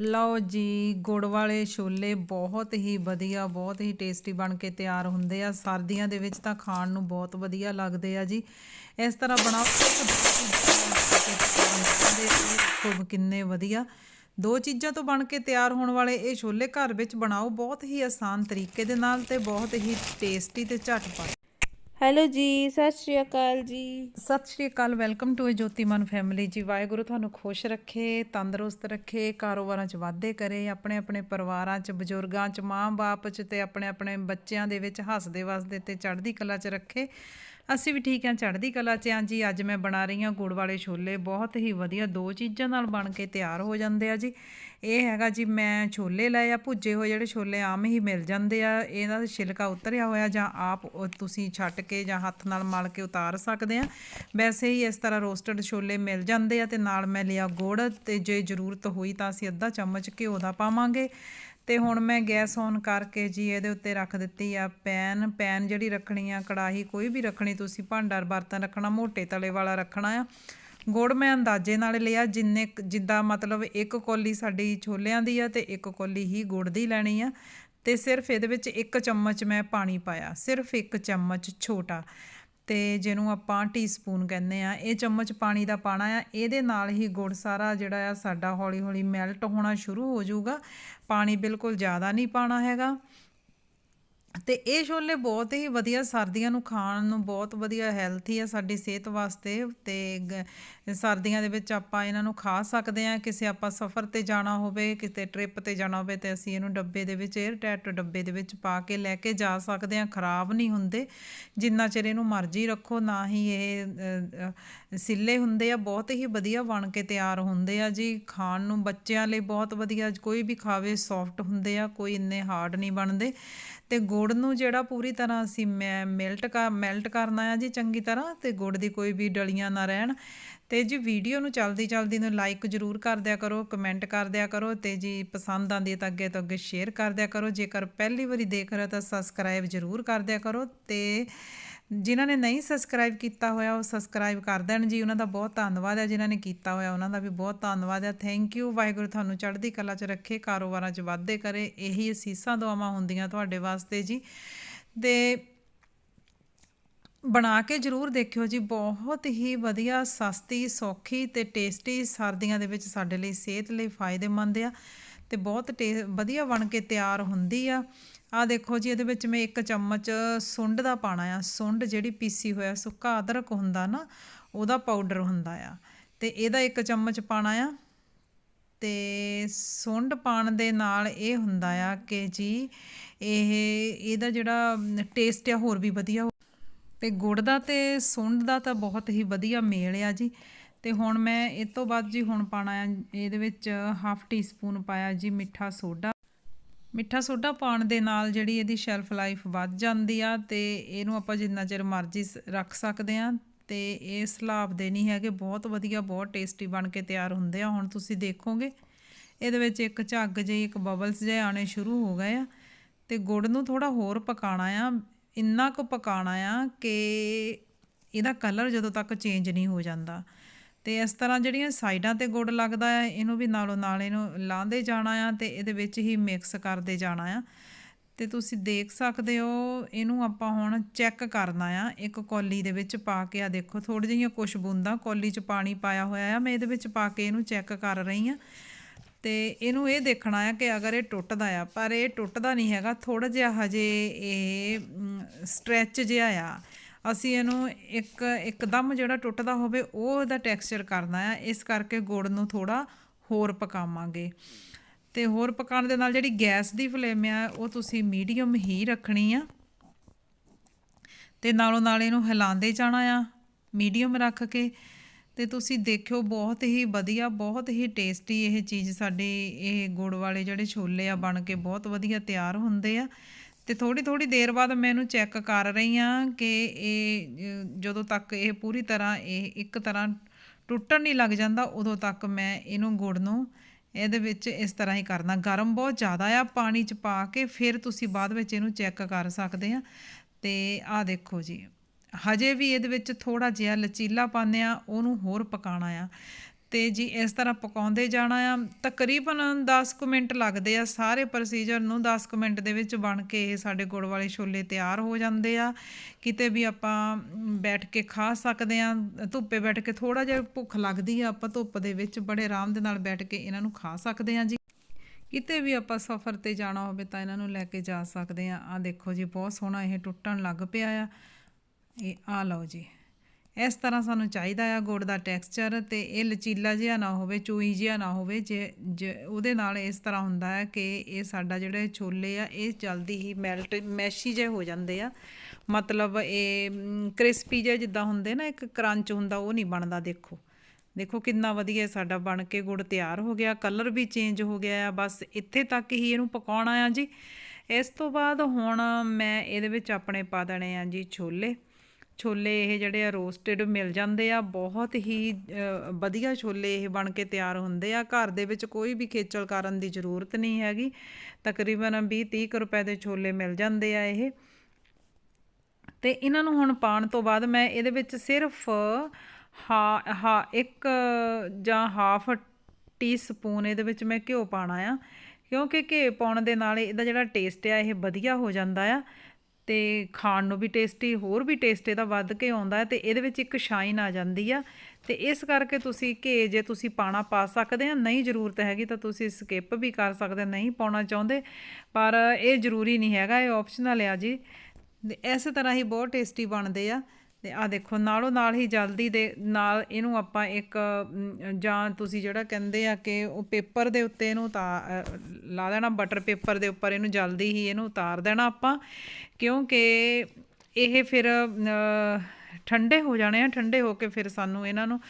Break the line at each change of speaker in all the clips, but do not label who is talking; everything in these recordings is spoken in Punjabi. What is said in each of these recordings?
ਲਓ ਜੀ, ਗੁੜ ਵਾਲੇ ਛੋਲੇ ਬਹੁਤ ਹੀ ਵਧੀਆ, ਬਹੁਤ ਹੀ ਟੇਸਟੀ ਬਣ ਕੇ ਤਿਆਰ ਹੁੰਦੇ ਆ। ਸਰਦੀਆਂ ਦੇ ਵਿੱਚ ਤਾਂ ਖਾਣ ਨੂੰ ਬਹੁਤ ਵਧੀਆ ਲੱਗਦੇ ਆ ਜੀ। ਇਸ ਤਰ੍ਹਾਂ ਬਣਾਓ। ਖੂਬ ਕਿੰਨੇ ਵਧੀਆ। ਦੋ ਚੀਜ਼ਾਂ ਤੋਂ ਬਣ ਕੇ ਤਿਆਰ ਹੋਣ ਵਾਲੇ ਇਹ ਛੋਲੇ ਘਰ ਵਿੱਚ ਬਣਾਓ। ਬਹੁਤ ਹੀ ਆਸਾਨ ਤਰੀਕੇ ਦੇ ਨਾਲ ਤੇ ਬਹੁਤ ਹੀ ਟੇਸਟੀ ਤੇ ਝਟਪਟ।
ਹੈਲੋ ਜੀ, ਸਤਿ Shri Akal ji.
Sat Shri Akal, welcome to Jotiman family ji. Waheguru ਤੁਹਾਨੂੰ ਖੁਸ਼ ਰੱਖੇ, ਤੰਦਰੁਸਤ ਰੱਖੇ, ਕਾਰੋਬਾਰਾਂ 'ਚ ਵਾਧੇ ਕਰੇ ਆਪਣੇ ਆਪਣੇ ਪਰਿਵਾਰਾਂ 'ਚ, ਬਜ਼ੁਰਗਾਂ 'ਚ, ਮਾਂ-ਬਾਪ 'ਚ ਤੇ ਆਪਣੇ ਆਪਣੇ ਬੱਚਿਆਂ ਦੇ ਵਿੱਚ ਹੱਸਦੇ ਵਸਦੇ ਤੇ ਚੜ੍ਹਦੀ ਕਲਾ 'ਚ ਰੱਖੇ। ਅਸੀਂ ਵੀ ਠੀਕ ਹਾਂ, ਚੜ੍ਹਦੀ ਕਲਾ 'ਚ ਹਾਂ ਜੀ। ਅੱਜ ਮੈਂ ਬਣਾ ਰਹੀ ਹਾਂ ਗੁੜ ਵਾਲੇ ਛੋਲੇ। ਬਹੁਤ ਹੀ ਵਧੀਆ ਦੋ ਚੀਜ਼ਾਂ ਨਾਲ ਬਣ ਕੇ ਤਿਆਰ ਹੋ ਜਾਂਦੇ ਆ ਜੀ। ਇਹ ਹੈਗਾ ਜੀ, ਮੈਂ ਛੋਲੇ ਲਏ ਆ, ਭੁੱਜੇ ਹੋਏ ਜਿਹੜੇ ਛੋਲੇ ਆਮ ਹੀ ਮਿਲ ਜਾਂਦੇ ਆ। ਇਹਨਾਂ ਦਾ ਛਿਲਕਾ ਉਤਰਿਆ ਹੋਇਆ ਜਾਂ ਆਪ ਤੁਸੀਂ ਛੱਟ ਕੇ ਜਾਂ ਹੱਥ ਨਾਲ ਮਲ ਕੇ ਉਤਾਰ ਸਕਦੇ ਆ। ਵੈਸੇ ਹੀ ਇਸ ਤਰ੍ਹਾਂ ਰੋਸਟਡ ਛੋਲੇ ਮਿਲ ਜਾਂਦੇ ਆ ਤੇ ਨਾਲ ਮੈਂ ਲਿਆ ਗੁੜ ਤੇ ਜੇ ਜ਼ਰੂਰਤ ਹੋਈ ਤਾਂ ਅਸੀਂ ਅੱਧਾ ਚਮਚ ਘਿਓ ਦਾ ਪਾਵਾਂਗੇ। ਤੇ ਹੁਣ ਮੈਂ ਗੈਸ ਔਨ ਕਰਕੇ ਜੀ ਇਹਦੇ ਉੱਤੇ ਰੱਖ ਦਿੱਤੀ ਆ ਪੈਨ। ਪੈਨ ਜਿਹੜੀ ਰੱਖਣੀ ਆ, ਕੜਾਹੀ ਕੋਈ ਵੀ ਰੱਖਣੀ ਤੁਸੀਂ ਭਾਂਡਾ ਬਰਤਨ ਰੱਖਣਾ, ਮੋਟੇ ਤਲੇ ਵਾਲਾ ਰੱਖਣਾ ਆ। ਗੁੜ ਮੈਂ ਅੰਦਾਜ਼ੇ ਨਾਲ ਲਿਆ, ਜਿੰਨੇ ਜਿੱਦਾਂ ਮਤਲਬ ਇੱਕ ਕੋਲੀ ਸਾਡੀ ਛੋਲਿਆਂ ਦੀ ਆ ਤੇ ਇੱਕ ਕੋਲੀ ਹੀ ਗੁੜ ਦੀ ਲੈਣੀ ਆ। ਤੇ ਸਿਰਫ ਇਹਦੇ ਵਿੱਚ ਇੱਕ ਚਮਚ ਮੈਂ ਪਾਣੀ ਪਾਇਆ, ਸਿਰਫ ਇੱਕ ਚਮਚ ਛੋਟਾ। ਤੇ ਜਿਹਨੂੰ ਆਪਾਂ ਟੀਸਪੂਨ ਕਹਿੰਦੇ ਆ, ਇਹ ਚਮਚ ਪਾਣੀ ਦਾ ਪਾਣਾ ਆ, ਇਹਦੇ ਨਾਲ ਹੀ ਗੁੜ ਸਾਰਾ ਜਿਹੜਾ ਆ ਸਾਡਾ ਹੌਲੀ ਹੌਲੀ ਮੈਲਟ ਹੋਣਾ ਸ਼ੁਰੂ ਹੋ ਜਾਊਗਾ। ਪਾਣੀ ਬਿਲਕੁਲ ਜ਼ਿਆਦਾ ਨਹੀਂ ਪਾਣਾ ਹੈਗਾ। ਅਤੇ ਇਹ ਛੋਲੇ ਬਹੁਤ ਹੀ ਵਧੀਆ ਸਰਦੀਆਂ ਨੂੰ ਖਾਣ ਨੂੰ ਬਹੁਤ ਵਧੀਆ ਹੈਲਥੀ ਆ ਸਾਡੀ ਸਿਹਤ ਵਾਸਤੇ ਤੇ ਗ- ਸਰਦੀਆਂ ਦੇ ਵਿੱਚ ਆਪਾਂ ਇਹਨਾਂ ਨੂੰ ਖਾ ਸਕਦੇ ਆ ਕਿਸੇ ਆਪਾਂ ਸਫ਼ਰ ਤੇ ਜਾਣਾ ਹੋਵੇ, ਕਿਤੇ ਟ੍ਰਿਪ ਤੇ ਜਾਣਾ ਹੋਵੇ ਤੇ ਅਸੀਂ ਇਹਨੂੰ ਡੱਬੇ ਦੇ ਵਿੱਚ 에ਅਰ ਟਾਈਟ ਡੱਬੇ ਦੇ ਵਿੱਚ ਪਾ ਕੇ ਲੈ ਕੇ ਜਾ ਸਕਦੇ ਆ ਖਰਾਬ ਨਹੀਂ ਹੁੰਦੇ, ਜਿੰਨਾ ਚਿਰ ਇਹਨੂੰ ਮਰਜ਼ੀ ਰੱਖੋ, ਨਾ ਹੀ ਇਹ ਸਿੱਲੇ ਹੁੰਦੇ ਆ, ਬਹੁਤ ਹੀ ਵਧੀਆ ਬਣ ਕੇ ਤਿਆਰ ਹੁੰਦੇ ਆ ਜੀ। ਖਾਣ ਨੂੰ ਬੱਚਿਆਂ ਲਈ ਬਹੁਤ ਵਧੀਆ, ਕੋਈ ਵੀ ਖਾਵੇ ਸੌਫਟ ਹੁੰਦੇ ਆ, ਕੋਈ ਇੰਨੇ ਹਾਰਡ ਨਹੀਂ ਬਣਦੇ। ਤੇ ਗੁੜ ਨੂੰ ਜਿਹੜਾ ਪੂਰੀ ਤਰ੍ਹਾਂ ਅਸੀਂ ਮੈਂ ਮੈਲਟ ਕਰ ਮੈਲਟ ਕਰਨਾ ਆ ਜੀ ਚੰਗੀ ਤਰ੍ਹਾਂ, ਤੇ ਗੁੜ ਦੀ ਕੋਈ ਵੀ ਡਲੀਆਂ ਨਾ ਰਹਿਣ। ਤੇ ਜੀ ਵੀਡੀਓ ਨੂੰ ਚਲਦੀ ਚਲਦੀ ਨੂੰ ਲਾਈਕ ਜ਼ਰੂਰ ਕਰ ਦਿਆ ਕਰੋ ਕਮੈਂਟ ਕਰ ਦਿਆ ਕਰੋ, ਤੇ ਜੀ ਪਸੰਦ ਆਂਦੀ ਹੈ ਤਾਂ ਅੱਗੇ ਤੋਂ ਅੱਗੇ ਸ਼ੇਅਰ ਕਰ ਦਿਆ ਕਰੋ। ਜੇਕਰ ਪਹਿਲੀ ਵਾਰੀ ਦੇਖ ਰਹੇ ਤਾਂ ਸਬਸਕ੍ਰਾਈਬ ਜ਼ਰੂਰ ਕਰ ਦਿਆ ਕਰੋ। ਤੇ ਜਿਨ੍ਹਾਂ ਨੇ ਨਹੀਂ ਸਬਸਕ੍ਰਾਈਬ ਕੀਤਾ ਹੋਇਆ, ਉਹ ਸਬਸਕ੍ਰਾਈਬ ਕਰ ਦੇਣ ਜੀ। ਉਹਨਾਂ ਦਾ ਬਹੁਤ ਧੰਨਵਾਦ ਹੈ ਜਿਨ੍ਹਾਂ ਨੇ ਕੀਤਾ ਹੋਇਆ। ਉਹਨਾਂ ਦਾ ਵੀ ਬਹੁਤ ਧੰਨਵਾਦ ਹੈ। ਥੈਂਕ ਯੂ ਵਾਹਿਗੁਰੂ ਤੁਹਾਨੂੰ ਚੜ੍ਹਦੀ ਕਲਾ 'ਚ ਰੱਖੇ, ਕਾਰੋਬਾਰਾਂ 'ਚ ਵਾਧੇ ਕਰੇ। ਇਹੀ ਅਸੀਸਾਂ ਦੁਆਵਾਂ ਹੁੰਦੀਆਂ ਤੁਹਾਡੇ ਵਾਸਤੇ ਜੀ। ਤੇ ਬਣਾ ਕੇ ਜ਼ਰੂਰ ਦੇਖਿਓ ਜੀ। ਬਹੁਤ ਹੀ ਵਧੀਆ, ਸਸਤੀ, ਸੌਖੀ ਤੇ ਟੇਸਟੀ ਸਰਦੀਆਂ ਦੇ ਵਿੱਚ ਸਾਡੇ ਲਈ ਸਿਹਤ ਲਈ ਫਾਇਦੇਮੰਦ ਆ। ਤੇ ਬਹੁਤ ਟੇ- ਵਧੀਆ ਬਣ ਕੇ ਤਿਆਰ ਹੁੰਦੀ ਆ। ਆ ਦੇਖੋ ਜੀ, ਇਹਦੇ ਵਿੱਚ ਮੈਂ ਇੱਕ ਚਮਚ ਸੁੰਡ ਦਾ ਪਾਣਾ ਆ। ਸੁੰਡ ਜਿਹੜੀ ਪੀਸੀ ਹੋਇਆ, ਸੁੱਕਾ ਅਦਰਕ ਹੁੰਦਾ ਨਾ, ਉਹਦਾ ਪਾਊਡਰ ਹੁੰਦਾ ਆ। ਤੇ ਇਹਦਾ ਇੱਕ ਚਮਚ ਪਾਣਾ ਆ। ਤੇ ਸੁੰਡ ਪਾਣ ਦੇ ਨਾਲ ਇਹ ਹੁੰਦਾ ਆ ਕਿ ਜੀ, ਇਹ, ਇਹਦਾ ਜਿਹੜਾ ਟੇਸਟ ਆ ਹੋਰ ਵੀ ਵਧੀਆ ਹੋ- ਤੇ ਗੁੜ ਦਾ ਤੇ ਸੁੰਡ ਦਾ ਤਾਂ ਬਹੁਤ ਹੀ ਵਧੀਆ ਮੇਲ ਆ ਜੀ। ਤੇ ਹੁਣ ਮੈਂ ਇਹ ਤੋਂ ਬਾਅਦ ਜੀ ਹੁਣ ਪਾਣਾ ਆ ਇਹਦੇ ਵਿੱਚ ਹਾਫ ਟੀ ਸਪੂਨ ਪਾਇਆ ਜੀ ਮਿੱਠਾ ਸੋਡਾ। ਮਿੱਠਾ ਸੋਡਾ ਪਾਉਣ ਦੇ ਨਾਲ ਜਿਹੜੀ ਇਹਦੀ ਸ਼ੈਲਫ ਲਾਈਫ ਵੱਧ ਜਾਂਦੀ ਆ ਤੇ ਇਹਨੂੰ ਆਪਾਂ ਜਿੰਨਾ ਚਿਰ ਮਰਜ਼ੀ ਸ- ਰੱਖ ਸਕਦੇ ਆ ਤੇ ਇਹ ਸਲਾਬ ਦੇ ਨਹੀਂ ਹੈਗੇ, ਬਹੁਤ ਵਧੀਆ, ਬਹੁਤ ਟੇਸਟੀ ਬਣ ਕੇ ਤਿਆਰ ਹੁੰਦੇ ਆ। ਹੁਣ ਤੁਸੀਂ ਦੇਖੋਗੇ, ਇਹਦੇ ਵਿੱਚ ਇੱਕ ਝੱਗ ਜਿਹੀ, ਇੱਕ ਬਬਲਸ ਜਿਹੇ ਆਣੇ ਸ਼ੁਰੂ ਹੋ ਗਏ ਆ ਤੇ ਗੁੜ ਨੂੰ ਥੋੜਾ ਹੋਰ ਪਕਾਣਾ ਆ, ਇੰਨਾ ਕੁ ਪਕਾਣਾ ਆ ਕਿ ਇਹਦਾ ਕਲਰ ਜਦੋਂ ਤੱਕ ਚੇਂਜ ਨਹੀਂ ਹੋ ਜਾਂਦਾ। ਤੇ ਇਸ ਤਰ੍ਹਾਂ ਜਿਹੜੀਆਂ ਸਾਈਡਾਂ ਤੇ ਗੁੜ ਲੱਗਦਾ ਆ, ਇਹਨੂੰ ਵੀ ਨਾਲੋਂ ਨਾਲ ਇਹਨੂੰ ਲਾਂਦੇ ਜਾਣਾ ਆ ਤੇ ਇਹਦੇ ਵਿੱਚ ਹੀ ਮਿਕਸ ਕਰਦੇ ਜਾਣਾ ਆ। ਤੇ ਤੁਸੀਂ ਦੇਖ ਸਕਦੇ ਹੋ, ਇਹਨੂੰ ਆਪਾਂ ਹੁਣ ਚੈੱਕ ਕਰਨਾ ਆ। ਇੱਕ ਕੌਲੀ ਦੇ ਵਿੱਚ ਪਾ ਕੇ ਆ ਦੇਖੋ ਥੋੜੀ ਜਿਹੀਆਂ ਕੁਛ ਬੂੰਦਾਂ ਕੌਲੀ 'ਚ ਪਾਣੀ ਪਾਇਆ ਹੋਇਆ ਆ। ਮੈਂ ਇਹਦੇ ਵਿੱਚ ਪਾ ਕੇ ਇਹਨੂੰ ਚੈੱਕ ਕਰ ਰਹੀ ਆ। ਤੇ ਇਹਨੂੰ ਇਹ ਦੇਖਣਾ ਆ ਕਿ ਅਗਰ ਇਹ ਟੁੱਟਦਾ ਆ, ਪਰ ਇਹ ਟੁੱਟਦਾ ਨਹੀਂ ਹੈਗਾ। ਥੋੜਾ ਜਿਹਾ ਹਜੇ ਇਹ ਸਟ੍ਰੈਚ ਜਿਹਾ ਆ। ਅਸੀਂ ਇਹਨੂੰ ਇੱਕ, ਇੱਕਦਮ ਜਿਹੜਾ ਟੁੱਟਦਾ ਹੋਵੇ, ਉਹ ਇਹਦਾ ਟੈਕਸਚਰ ਕਰਨਾ ਆ। ਇਸ ਕਰਕੇ ਗੁੜ ਨੂੰ ਥੋੜਾ ਹੋਰ ਪਕਾਵਾਂਗੇ। ਤੇ ਹੋਰ ਪਕਾਉਣ ਦੇ ਨਾਲ ਜਿਹੜੀ ਗੈਸ ਦੀ ਫਲੇਮ ਆ, ਉਹ ਤੁਸੀਂ ਮੀਡੀਅਮ ਹੀ ਰੱਖਣੀ ਆ। ਤੇ ਨਾਲੋਂ ਨਾਲ ਇਹਨੂੰ ਹਿਲਾਉਂਦੇ ਜਾਣਾ ਆ, ਮੀਡੀਅਮ ਰੱਖ ਕੇ। ਤੇ ਤੁਸੀਂ ਦੇਖਿਓ, ਬਹੁਤ ਹੀ ਵਧੀਆ, ਬਹੁਤ ਹੀ ਟੇਸਟੀ ਇਹ ਚੀਜ਼ ਸਾਡੇ, ਇਹ ਗੁੜ ਵਾਲੇ ਜਿਹੜੇ ਛੋਲੇ ਆ, ਬਣ ਕੇ ਬਹੁਤ ਵਧੀਆ ਤਿਆਰ ਹੁੰਦੇ ਆ। ਤੇ ਥੋੜੀ ਥੋੜੀ ਦੇਰ ਬਾਅਦ ਮੈਂ ਇਹਨੂੰ ਚੈੱਕ ਕਰ ਰਹੀ ਹਾਂ ਕਿ ਇਹ ਜਦੋਂ ਤੱਕ ਇਹ ਪੂਰੀ ਤਰ੍ਹਾਂ ਇਹ ਇੱਕ ਤਰ੍ਹਾਂ ਟੁੱਟਣ ਨਹੀਂ ਲੱਗ ਜਾਂਦਾ, ਉਦੋਂ ਤੱਕ ਮੈਂ ਇਹਨੂੰ ਗੁੜ ਨੂੰ ਇਹਦੇ ਵਿੱਚ ਇਸ ਤਰ੍ਹਾਂ ਹੀ ਕਰਨਾ। ਗਰਮ ਬਹੁਤ ਜ਼ਿਆਦਾ ਆ ਪਾਣੀ ਚ ਪਾ ਕੇ ਫਿਰ ਤੁਸੀਂ ਬਾਅਦ ਵਿੱਚ ਇਹਨੂੰ ਚੈੱਕ ਕਰ ਸਕਦੇ ਆ। ਤੇ ਆਹ ਦੇਖੋ ਜੀ, ਹਜੇ ਵੀ ਇਹਦੇ ਵਿੱਚ ਥੋੜਾ ਜਿਹਾ ਲਚੀਲਾ ਪਾਉਂਦੇ ਆ, ਉਹਨੂੰ ਹੋਰ ਪਕਾਣਾ ਆ। ਤੇ ਜੀ ਇਸ ਤਰ੍ਹਾਂ ਪਕਾਉਂਦੇ ਜਾਣਾ ਆ, ਤਕਰੀਬਨ 10 ਕੁ ਮਿੰਟ ਲੱਗਦੇ ਆ, ਸਾਰੇ ਪ੍ਰੋਸੀਜਰ ਨੂੰ 10 ਕੁ ਮਿੰਟ ਦੇ ਵਿੱਚ ਬਣ ਕੇ ਇਹ ਸਾਡੇ ਗੁੜ ਵਾਲੇ ਛੋਲੇ ਤਿਆਰ ਹੋ ਜਾਂਦੇ ਆ। ਕਿਤੇ ਵੀ ਆਪਾਂ ਬੈਠ ਕੇ ਖਾ ਸਕਦੇ ਆ, ਧੁੱਪੇ ਬੈਠ ਕੇ ਥੋੜਾ ਜਿਹਾ ਭੁੱਖ ਲੱਗਦੀ ਆ, ਆਪਾਂ ਧੁੱਪ ਦੇ ਵਿੱਚ ਬੜੇ ਆਰਾਮ ਦੇ ਨਾਲ ਬੈਠ ਕੇ ਇਹਨਾਂ ਨੂੰ ਖਾ ਸਕਦੇ ਆ ਜੀ। ਕਿਤੇ ਵੀ ਆਪਾਂ ਸਫ਼ਰ ਤੇ ਜਾਣਾ ਹੋਵੇ ਤਾਂ ਇਹਨਾਂ ਨੂੰ ਲੈ ਕੇ ਜਾ ਸਕਦੇ ਆ। ਆ ਦੇਖੋ ਜੀ, ਬਹੁਤ ਸੋਹਣਾ ਇਹ ਟੁੱਟਣ ਲੱਗ ਪਿਆ ਆ। ਇਹ ਆ ਲਓ ਜੀ। ਇਸ ਤਰ੍ਹਾਂ ਸਾਨੂੰ ਚਾਹੀਦਾ ਆ ਗੁੜ ਦਾ ਟੈਕਸਚਰ ਤੇ ਇਹ ਲਚੀਲਾ ਜਿਹਾ ਨਾ ਹੋਵੇ ਚੂਈ ਜਿਹਾ ਨਾ ਹੋਵੇ, ਜੇ ਜੇ ਉਹਦੇ ਨਾਲ ਇਸ ਤਰ੍ਹਾਂ ਹੁੰਦਾ ਹੈ ਕਿ ਇਹ ਸਾਡਾ ਜਿਹੜੇ ਛੋਲੇ ਆ, ਇਹ ਜਲਦੀ ਹੀ ਮੈਲਟ ਮੈਸ਼ੀ ਜਿਹੇ ਹੋ ਜਾਂਦੇ ਆ। ਮਤਲਬ ਇਹ ਕ੍ਰਿਸਪੀ ਜਿਹੇ ਜਿੱਦਾਂ ਹੁੰਦੇ ਨਾ, ਇੱਕ ਕਰੰਚ ਹੁੰਦਾ, ਉਹ ਨਹੀਂ ਬਣਦਾ, ਦੇਖੋ। ਦੇਖੋ ਕਿੰਨਾ ਵਧੀਆ ਸਾਡਾ ਬਣ ਕੇ ਗੁੜ ਤਿਆਰ ਹੋ ਗਿਆ ਕਲਰ ਵੀ ਚੇਂਜ ਹੋ ਗਿਆ ਆ, ਬਸ ਇੱਥੇ ਤੱਕ ਹੀ ਇਹਨੂੰ ਪਕਾਉਣਾ ਆ ਜੀ। ਇਸ ਤੋਂ ਬਾਅਦ ਹੁਣ ਮੈਂ ਇਹਦੇ ਵਿੱਚ ਆਪਣੇ ਪਾ ਦੇਣੇ ਆ ਜੀ ਛੋਲੇ। ਛੋਲੇ ਇਹ ਜਿਹੜੇ ਆ ਰੋਸਟਡ ਮਿਲ ਜਾਂਦੇ ਆ, ਬਹੁਤ ਹੀ ਵਧੀਆ ਛੋਲੇ ਇਹ ਬਣ ਕੇ ਤਿਆਰ ਹੁੰਦੇ ਆ। ਘਰ ਦੇ ਵਿੱਚ ਕੋਈ ਵੀ ਖੇਚਲ ਕਰਨ ਦੀ ਜ਼ਰੂਰਤ ਨਹੀਂ ਹੈਗੀ। ਤਕਰੀਬਨ 20 30 ਰੁਪਏ ਦੇ ਛੋਲੇ ਮਿਲ ਜਾਂਦੇ ਆ ਇਹ। ਤੇ ਇਹਨਾਂ ਨੂੰ ਹੁਣ ਪਾਉਣ ਤੋਂ ਬਾਅਦ ਮੈਂ ਇਹਦੇ ਵਿੱਚ ਸਿਰਫ ਹਾ ਹਾ, ਇੱਕ ਜਾਂ ਹਾਫ ਟੀ ਸਪੂਨ ਇਹਦੇ ਵਿੱਚ ਮੈਂ ਘਿਓ ਪਾਣਾ ਆ। ਕਿਉਂਕਿ ਘਿਓ ਪਾਉਣ ਦੇ ਨਾਲ ਇਹਦਾ ਜਿਹੜਾ ਟੇਸਟ ਆ, ਇਹ ਵਧੀਆ ਹੋ ਜਾਂਦਾ ਆ। ਤੇ ਖਾਣ ਨੂੰ ਵੀ ਟੇਸਟੀ ਹੋਰ ਵੀ ਟੇਸਟ ਇਹਦਾ ਵੱਧ ਕੇ ਆਉਂਦਾ ਹੈ ਤੇ ਇਹਦੇ ਵਿੱਚ ਇੱਕ ਸ਼ਾਈਨ ਆ ਜਾਂਦੀ ਆ। ਤੇ ਇਸ ਕਰਕੇ ਤੁਸੀਂ ਘੇ ਜੇ ਤੁਸੀਂ ਪਾਣਾ ਪਾ ਸਕਦੇ ਆ, ਨਹੀਂ ਜ਼ਰੂਰਤ ਹੈਗੀ ਤਾਂ ਤੁਸੀਂ ਸਕਿਪ ਵੀ ਕਰ ਸਕਦੇ ਨਹੀਂ ਪਾਉਣਾ ਚਾਹੁੰਦੇ। ਪਰ ਇਹ ਜ਼ਰੂਰੀ ਨਹੀਂ ਹੈਗਾ, ਇਹ ਆਪਸ਼ਨਲ ਆ ਜੀ। ਤੇ ਇਸੇ ਤਰ੍ਹਾਂ ਹੀ ਬਹੁਤ ਟੇਸਟੀ ਬਣਦੇ ਆ। ਤੇ ਆ ਦੇਖੋ, ਨਾਲੋਂ ਨਾਲ ਹੀ ਜਲਦੀ ਦੇ ਨਾਲ ਇਹਨੂੰ ਆਪਾਂ ਇੱਕ ਜਾਂ ਤੁਸੀਂ ਜਿਹੜਾ ਕਹਿੰਦੇ ਆ ਕਿ ਉਹ ਪੇਪਰ ਦੇ ਉੱਤੇ ਇਹਨੂੰ ਉਤਾ ਲਾ ਦੇਣਾ ਬਟਰ ਪੇਪਰ ਦੇ ਉੱਪਰ ਇਹਨੂੰ ਜਲਦੀ ਹੀ ਇਹਨੂੰ ਉਤਾਰ ਦੇਣਾ ਆਪਾਂ, ਕਿਉਂਕਿ ਇਹ ਫਿਰ ਠੰਡੇ ਹੋ ਜਾਣੇ ਆ, ਠੰਡੇ ਹੋ ਕੇ ਫਿਰ ਸਾਨੂੰ ਇਹਨਾਂ ਨੂੰ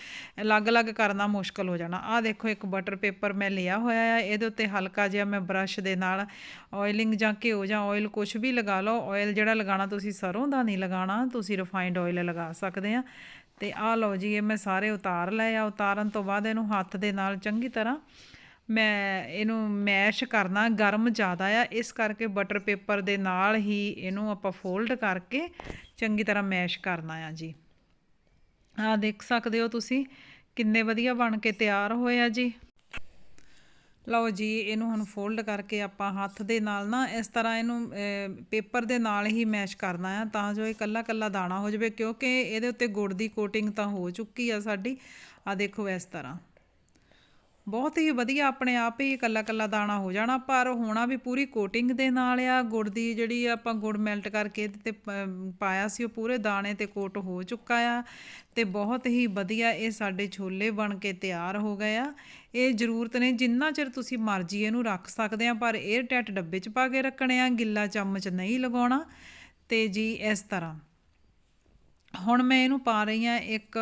ਅਲੱਗ-ਅਲੱਗ ਕਰਨਾ ਮੁਸ਼ਕਲ ਹੋ ਜਾਣਾ। ਆ ਦੇਖੋ, ਇੱਕ ਬਟਰ ਪੇਪਰ ਮੈਂ ਲਿਆ ਹੋਇਆ ਆ, ਇਹਦੇ ਉੱਤੇ ਹਲਕਾ ਜਿਹਾ ਮੈਂ ਬ੍ਰਸ਼ ਦੇ ਨਾਲ ਆਇਲਿੰਗ ਜਾਂ ਘਿਓ ਜਾਂ ਆਇਲ ਕੁਝ ਵੀ ਲਗਾ ਲਓ। ਆਇਲ ਜਿਹੜਾ ਲਗਾਉਣਾ ਤੁਸੀਂ ਸਰੋਂ ਦਾ ਨਹੀਂ ਲਗਾਉਣਾ, ਤੁਸੀਂ ਰਿਫਾਈਨਡ ਆਇਲ ਲਗਾ ਸਕਦੇ ਆ। ਤੇ ਆਹ ਲਓ ਜੀ, ਇਹ ਮੈਂ ਸਾਰੇ ਉਤਾਰ ਲਏ ਆ। ਉਤਾਰਨ ਤੋਂ ਬਾਅਦ ਇਹਨੂੰ ਹੱਥ ਦੇ ਨਾਲ ਚੰਗੀ ਤਰ੍ਹਾਂ ਮੈਂ ਇਹਨੂੰ ਮੈਸ਼ ਕਰਨਾ, ਗਰਮ ਜ਼ਿਆਦਾ ਆ, ਇਸ ਕਰਕੇ ਬਟਰ ਪੇਪਰ ਦੇ ਨਾਲ ਹੀ ਇਹਨੂੰ ਆਪਾਂ ਫੋਲਡ ਕਰਕੇ ਚੰਗੀ ਤਰ੍ਹਾਂ ਮੈਸ਼ ਕਰਨਾ ਆ ਜੀ। ਆ ਦੇਖ ਸਕਦੇ ਹੋ ਤੁਸੀਂ, ਕਿੰਨੇ ਵਧੀਆ ਬਣ ਕੇ ਤਿਆਰ ਹੋਏ ਆ ਜੀ। ਲਓ ਜੀ, ਇਹਨੂੰ ਹੁਣ ਫੋਲਡ ਕਰਕੇ ਆਪਾਂ ਹੱਥ ਦੇ ਨਾਲ ਨਾ ਇਸ ਤਰ੍ਹਾਂ ਇਹਨੂੰ ਪੇਪਰ ਦੇ ਨਾਲ ਹੀ ਮੈਸ਼ ਕਰਨਾ ਆ, ਤਾਂ ਜੋ ਇਹ ਕੱਲਾ ਕੱਲਾ ਦਾਣਾ ਹੋ ਜਾਵੇ, ਕਿਉਂਕਿ ਇਹਦੇ ਉੱਤੇ ਗੁੜ ਦੀ ਕੋਟਿੰਗ ਤਾਂ ਹੋ ਚੁੱਕੀ ਆ ਸਾਡੀ। ਆ ਦੇਖੋ ਇਸ ਤਰ੍ਹਾਂ। ਬਹੁਤ ਹੀ ਵਧੀਆ ਆਪਣੇ ਆਪ ਹੀ ਇਕੱਲਾ ਇਕੱਲਾ ਦਾਣਾ ਹੋ ਜਾਣਾ, ਪਰ ਹੋਣਾ ਵੀ ਪੂਰੀ ਕੋਟਿੰਗ ਦੇ ਨਾਲ ਆ, ਗੁੜ ਦੀ ਜਿਹੜੀ ਆਪਾਂ ਗੁੜ ਮੈਲਟ ਕਰਕੇ ਇਹਦੇ ਤੇ ਪਾਇਆ ਸੀ, ਉਹ ਪੂਰੇ ਦਾਣੇ ਤੇ ਕੋਟ ਹੋ ਚੁੱਕਾ ਆ ਤੇ ਬਹੁਤ ਹੀ ਵਧੀਆ ਇਹ ਸਾਡੇ ਛੋਲੇ ਬਣ ਕੇ ਤਿਆਰ ਹੋ ਗਏ ਆ। ਇਹ ਜ਼ਰੂਰਤ ਨੇ ਜਿੰਨਾ ਚਿਰ ਤੁਸੀਂ ਮਰਜ਼ੀ ਇਹਨੂੰ ਰੱਖ ਸਕਦੇ ਆ, ਪਰ 에ਅਰ ਟਾਈਟ ਡੱਬੇ 'ਚ ਪਾ ਕੇ ਰੱਖਣੇ ਆ, ਗਿੱਲਾ ਚਮਚ ਨਹੀਂ ਲਗਾਉਣਾ ਤੇ ਜੀ ਇਸ ਤਰ੍ਹਾਂ। ਹੁਣ ਮੈਂ ਇਹਨੂੰ ਪਾ ਰਹੀ ਹਾਂ ਇੱਕ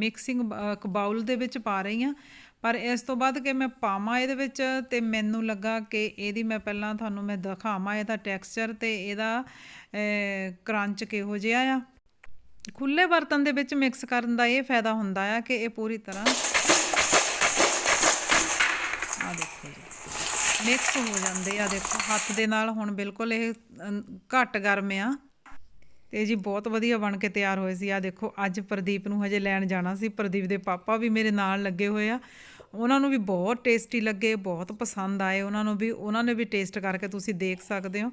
ਮਿਕਸਿੰਗ ਇੱਕ ਬਾਉਲ ਦੇ ਵਿੱਚ ਪਾ ਰਹੀ ਹਾਂ। ਪਰ ਇਸ ਤੋਂ ਬਾਅਦ ਕਿ ਮੈਂ ਪਾਵਾਂ ਇਹਦੇ ਵਿੱਚ ਤੇ ਮੈਨੂੰ ਲੱਗਾ ਕਿ ਇਹਦੀ ਮੈਂ ਪਹਿਲਾਂ ਤੁਹਾਨੂੰ ਮੈਂ ਦਿਖਾਵਾਂ ਇਹਦਾ ਟੈਕਸਚਰ ਤੇ ਇਹਦਾ ਕਰੰਚ ਕਿਹੋ ਜਿਹਾ ਆ। ਖੁੱਲੇ ਬਰਤਨ ਦੇ ਵਿੱਚ ਮਿਕਸ ਕਰਨ ਦਾ ਇਹ ਫਾਇਦਾ ਹੁੰਦਾ ਆ ਕਿ ਇਹ ਪੂਰੀ ਤਰ੍ਹਾਂ ਆ ਦੇਖੋ ਜੀ ਮਿਕਸ ਹੋ ਜਾਂਦੇ ਆ। ਦੇਖੋ, ਹੱਥ ਦੇ ਨਾਲ ਹੁਣ ਬਿਲਕੁਲ ਇਹ ਘੱਟ ਗਰਮ ਆ। ਤੇ ਜੀ ਬਹੁਤ ਵਧੀਆ ਬਣ ਕੇ ਤਿਆਰ ਹੋਏ ਸੀ। ਆ ਦੇਖੋ, ਅੱਜ ਪ੍ਰਦੀਪ ਨੂੰ ਹਜੇ ਲੈਣ ਜਾਣਾ ਸੀ। ਪ੍ਰਦੀਪ ਦੇ ਪਾਪਾ ਵੀ ਮੇਰੇ ਨਾਲ ਲੱਗੇ ਹੋਏ ਆ। ਉਹਨਾਂ ਨੂੰ ਵੀ ਬਹੁਤ ਟੇਸਟੀ ਲੱਗੇ, ਬਹੁਤ ਪਸੰਦ ਆਏ। ਉਹਨਾਂ ਨੂੰ ਵੀ, ਉਹਨਾਂ ਨੇ ਵੀ ਟੇਸਟ ਕਰਕੇ ਤੁਸੀਂ ਦੇਖ ਸਕਦੇ ਹੋ।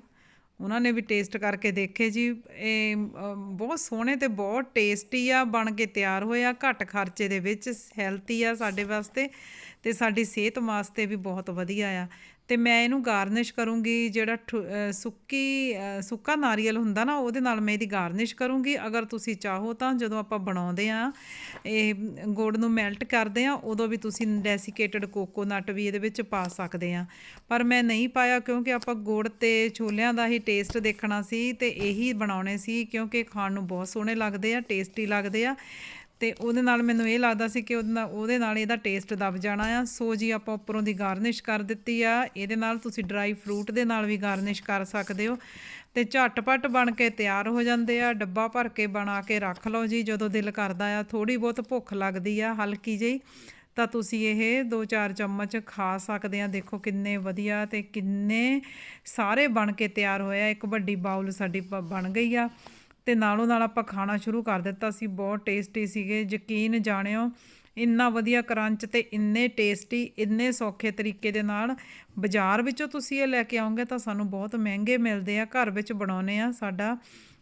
ਉਹਨਾਂ ਨੇ ਵੀ ਟੇਸਟ ਕਰਕੇ ਦੇਖੇ ਜੀ। ਇਹ ਬਹੁਤ ਸੋਹਣੇ ਤੇ ਬਹੁਤ ਟੇਸਟੀ ਆ, ਬਣ ਕੇ ਤਿਆਰ ਹੋਏ ਆ। ਘੱਟ ਖਰਚੇ ਦੇ ਵਿੱਚ ਹੈਲਥੀ ਆ ਸਾਡੇ ਵਾਸਤੇ ਤੇ ਸਾਡੀ ਸਿਹਤ ਵਾਸਤੇ ਵੀ ਬਹੁਤ ਵਧੀਆ ਆ। ਅਤੇ ਮੈਂ ਇਹਨੂੰ ਗਾਰਨਿਸ਼ ਕਰੂੰਗੀ, ਜਿਹੜਾ ਠੁ- ਸੁੱਕੀ ਸੁੱਕਾ ਨਾਰੀਅਲ ਹੁੰਦਾ ਨਾ, ਉਹਦੇ ਨਾਲ ਮੈਂ ਇਹਦੀ ਗਾਰਨਿਸ਼ ਕਰੂੰਗੀ। ਅਗਰ ਤੁਸੀਂ ਚਾਹੋ ਤਾਂ ਜਦੋਂ ਆਪਾਂ ਬਣਾਉਂਦੇ ਆ ਇਹ ਗੁੜ ਨੂੰ ਮੈਲਟ ਕਰਦੇ ਆ ਉਦੋਂ ਵੀ ਤੁਸੀਂ ਡੈਸੀਕੇਟਡ ਕੋਕੋਨਟ ਵੀ ਇਹਦੇ ਵਿੱਚ ਪਾ ਸਕਦੇ ਆ ਪਰ ਮੈਂ ਨਹੀਂ ਪਾਇਆ ਕਿਉਂਕਿ ਆਪਾਂ ਗੁੜ ਤੇ ਛੋਲਿਆਂ ਦਾ ਹੀ ਟੇਸਟ ਦੇਖਣਾ ਸੀ ਤੇ ਇਹੀ ਬਣਾਉਣੇ ਸੀ ਕਿਉਂਕਿ ਖਾਣ ਨੂੰ ਬਹੁਤ ਸੋਹਣੇ ਲੱਗਦੇ ਆ, ਟੇਸਟੀ ਲੱਗਦੇ ਆ। ਤੇ ਉਹਦੇ ਨਾਲ ਮੈਨੂੰ ਇਹ ਲੱਗਦਾ ਸੀ ਕਿ ਉਹਦੇ ਨਾਲ ਉਹਦੇ ਨਾਲ ਇਹਦਾ ਟੇਸਟ ਦਬ ਜਾਣਾ ਆ। ਸੋ ਜੀ ਆਪਾਂ ਉੱਪਰੋਂ ਦੀ ਗਾਰਨਿਸ਼ ਕਰ ਦਿੱਤੀ ਆ। ਇਹਦੇ ਨਾਲ ਤੁਸੀਂ ਡਰਾਈ ਫਰੂਟ ਦੇ ਨਾਲ ਵੀ ਗਾਰਨਿਸ਼ ਕਰ ਸਕਦੇ ਹੋ। ਤੇ ਝਟਪਟ ਬਣ ਕੇ ਤਿਆਰ ਹੋ ਜਾਂਦੇ ਆ। ਡੱਬਾ ਭਰ ਕੇ ਬਣਾ ਕੇ ਰੱਖ ਲਓ ਜੀ। ਜਦੋਂ ਦਿਲ ਕਰਦਾ ਆ ਥੋੜੀ ਬਹੁਤ ਭੁੱਖ ਲੱਗਦੀ ਆ ਹਲਕੀ ਜਿਹੀ, ਤਾਂ ਤੁਸੀਂ ਇਹ 2-4 ਚਮਚ ਖਾ ਸਕਦੇ ਆ। ਦੇਖੋ ਕਿੰਨੇ ਵਧੀਆ ਤੇ ਕਿੰਨੇ ਸਾਰੇ ਬਣ ਕੇ ਤਿਆਰ ਹੋਇਆ ਇੱਕ ਵੱਡੀ ਬਾਉਲ ਸਾਡੀ ਬ- ਬਣ ਗਈ ਆ। ਤੇ ਨਾਲੋਂ ਨਾਲ ਆਪਾਂ ਖਾਣਾ ਸ਼ੁਰੂ ਕਰ ਦਿੱਤਾ ਸੀ, ਬਹੁਤ ਟੇਸਟੀ ਸੀਗੇ, ਯਕੀਨ ਜਾਣਿਓ, ਇੰਨਾ ਵਧੀਆ ਕਰੰਚ ਤੇ ਇੰਨੇ ਟੇਸਟੀ ਇੰਨੇ ਸੌਖੇ ਤਰੀਕੇ ਦੇ ਨਾਲ ਬਾਜ਼ਾਰ ਵਿੱਚੋਂ ਤੁਸੀਂ ਇਹ ਲੈ ਕੇ ਆਉਂਗੇ ਤਾਂ ਸਾਨੂੰ ਬਹੁਤ ਮਹਿੰਗੇ ਮਿਲਦੇ ਆ, ਘਰ ਵਿੱਚ ਬਣਾਉਨੇ ਆ, ਸਾਡਾ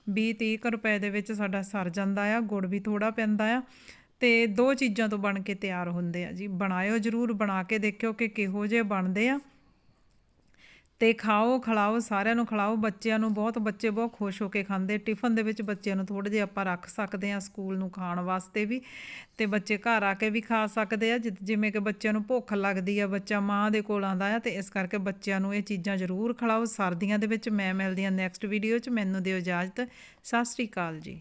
20 30 ਕੁ ਰੁਪਏ ਦੇ ਵਿੱਚ ਸਾਡਾ ਸਰ ਜਾਂਦਾ ਆ, ਗੁੜ ਵੀ ਥੋੜਾ ਪੈਂਦਾ ਆ, ਤੇ ਦੋ ਚੀਜ਼ਾਂ ਤੋਂ ਬਣ ਕੇ ਤਿਆਰ ਹੁੰਦੇ ਆ ਜੀ, ਬਣਾਇਓ ਜਰੂਰ, ਬਣਾ ਕੇ ਦੇਖਿਓ ਕਿ ਕਿਹੋ ਜਿਹੇ ਬਣਦੇ ਆ। ਤੇ ਖਾਓ, ਖਿਲਾਓ, ਸਾਰਿਆਂ ਨੂੰ ਖਿਲਾਓ, ਬੱਚਿਆਂ ਨੂੰ ਬਹੁਤ, ਬੱਚੇ ਬਹੁਤ ਖੁਸ਼ ਹੋ ਕੇ ਖਾਂਦੇ। ਟਿਫਨ ਦੇ ਵਿੱਚ ਬੱਚਿਆਂ ਨੂੰ ਥੋੜੇ ਜਿਹਾ ਆਪਾਂ ਰੱਖ ਸਕਦੇ ਆ ਸਕੂਲ ਨੂੰ ਖਾਣ ਵਾਸਤੇ ਵੀ ਤੇ ਬੱਚੇ ਘਰ ਆ ਕੇ ਵੀ ਖਾ ਸਕਦੇ ਆ। ਜਿ- ਜਿਵੇਂ ਕਿ ਬੱਚਿਆਂ ਨੂੰ ਭੁੱਖ ਲੱਗਦੀ ਆ, ਬੱਚਾ ਮਾਂ ਦੇ ਕੋਲ ਆਂਦਾ ਆ ਤੇ ਇਸ ਕਰਕੇ ਬੱਚਿਆਂ ਨੂੰ ਇਹ ਚੀਜ਼ਾਂ ਜ਼ਰੂਰ ਖਿਲਾਓ। ਸਰਦੀਆਂ ਦੇ ਵਿੱਚ ਮੈਂ ਮਿਲਦੀ ਆ ਨੈਕਸਟ ਵੀਡੀਓ 'ਚ। ਮੈਨੂੰ ਦਿਓ ਇਜਾਜ਼ਤ। ਸਤਿ ਸ੍ਰੀ ਅਕਾਲ ਜੀ।